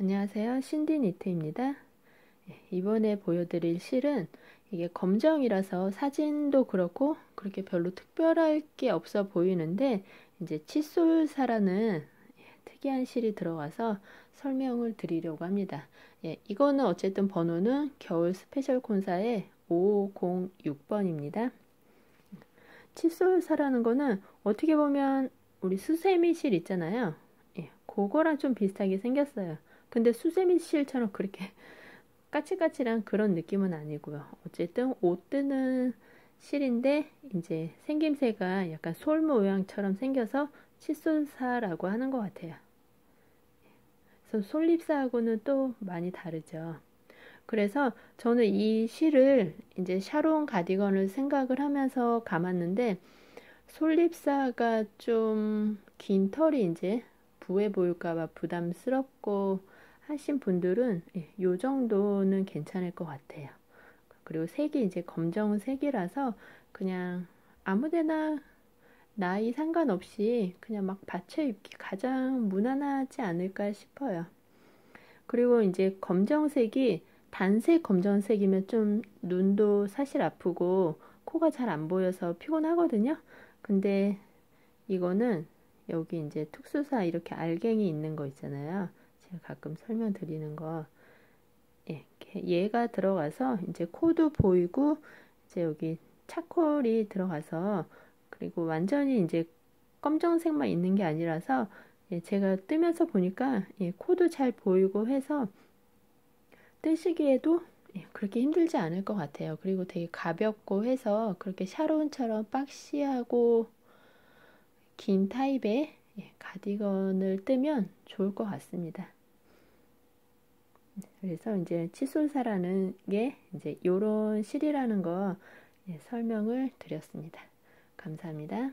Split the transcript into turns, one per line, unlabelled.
안녕하세요. 신디 니트입니다. 예, 이번에 보여드릴 실은 이게 검정이라서 사진도 그렇고 그렇게 별로 특별할 게 없어 보이는데 이제 칫솔사라는 예, 특이한 실이 들어가서 설명을 드리려고 합니다. 예, 이거는 어쨌든 번호는 겨울 스페셜 콘사의 506번입니다. 칫솔사라는 거는 어떻게 보면 우리 수세미 실 있잖아요. 예, 그거랑 좀 비슷하게 생겼어요. 근데 수세미 실처럼 그렇게 까칠까칠한 그런 느낌은 아니고요. 어쨌든 옷 뜨는 실인데 이제 생김새가 약간 솔 모양처럼 생겨서 칫솔사라고 하는 것 같아요. 그래서 솔립사하고는 또 많이 다르죠. 그래서 저는 이 실을 이제 샤론 가디건을 생각을 하면서 감았는데 솔립사가 좀 긴 털이 이제 부해 보일까봐 부담스럽고 하신 분들은 이 예, 정도는 괜찮을 것 같아요. 그리고 색이 이제 검정색이라서 그냥 아무데나 나이 상관없이 그냥 막 받쳐 입기 가장 무난하지 않을까 싶어요. 그리고 이제 검정색이 단색 검정색이면 좀 눈도 사실 아프고 코가 잘 안 보여서 피곤하거든요. 근데 이거는 여기 이제 특수사 이렇게 알갱이 있는 거 있잖아요. 제가 가끔 설명드리는 거 예, 얘가 들어가서 이제 코도 보이고 이제 여기 차콜이 들어가서 그리고 완전히 이제 검정색만 있는 게 아니라서 예, 제가 뜨면서 보니까 예, 코도 잘 보이고 해서 뜨시기에도 예, 그렇게 힘들지 않을 것 같아요. 그리고 되게 가볍고 해서 그렇게 샤론처럼 박시하고 긴 타입의 예, 가디건을 뜨면 좋을 것 같습니다. 그래서 이제 칫솔사라는 게 이제 요런 실이라는 거 예, 설명을 드렸습니다. 감사합니다.